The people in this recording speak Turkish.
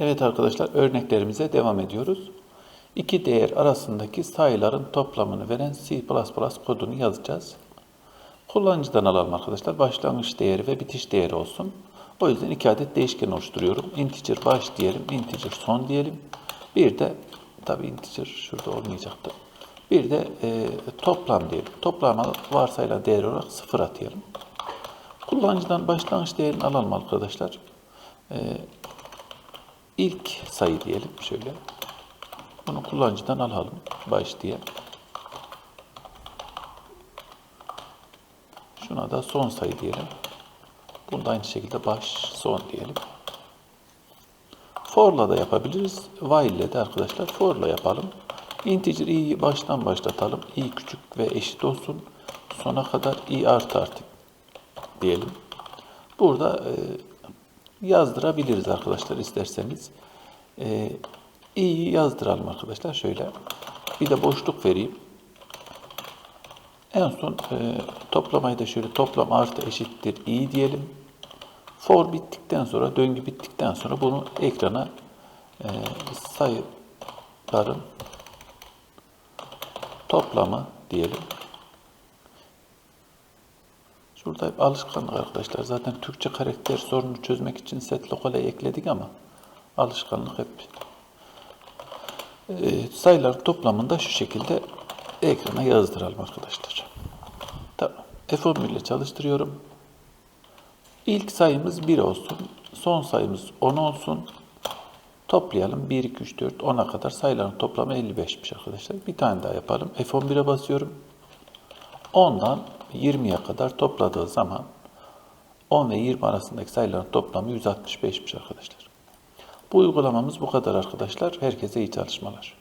Evet arkadaşlar örneklerimize devam ediyoruz. İki değer arasındaki sayıların toplamını veren C++ kodunu yazacağız. Kullanıcıdan alalım arkadaşlar. Başlangıç değeri ve bitiş değeri olsun. O yüzden iki adet değişken oluşturuyorum. Integer baş diyelim, integer son diyelim. Bir de tabi integer şurada olmayacaktı. Bir de e, toplam diyelim. Toplama varsayılan değer olarak sıfır atayalım. Kullanıcıdan başlangıç değerini alalım arkadaşlar. E, ilk sayı diyelim şöyle. Bunu kullanıcıdan alalım baş diye. Şuna da son sayı diyelim. Bunu da aynı şekilde baş son diyelim. For'la da yapabiliriz. While ile de arkadaşlar for'la yapalım. Integer i'yi baştan başlatalım. i küçük ve eşit olsun. Sona kadar i artı artı diyelim. Burada e, yazdırabiliriz arkadaşlar isterseniz. E, i'yi yazdıralım arkadaşlar şöyle. Bir de boşluk vereyim. En son e, toplamayı da şöyle toplam artı eşittir i diyelim. For bittikten sonra, döngü bittikten sonra bunu ekrana e, sayıların toplamı diyelim. Şurada hep alışkanlık arkadaşlar. Zaten Türkçe karakter sorunu çözmek için set local'e ekledik ama alışkanlık hep e, sayıların toplamında şu şekilde ekrana yazdıralım arkadaşlar. Tamam. F11 ile çalıştırıyorum. İlk sayımız 1 olsun. Son sayımız 10 olsun. Toplayalım. 1, 2, 3, 4, 10'a kadar sayıların toplamı 55'miş arkadaşlar. Bir tane daha yapalım. F11'e basıyorum. 10'dan 20'ye kadar topladığı zaman 10 ve 20 arasındaki sayıların toplamı 165'miş arkadaşlar. Bu uygulamamız bu kadar arkadaşlar. Herkese iyi çalışmalar.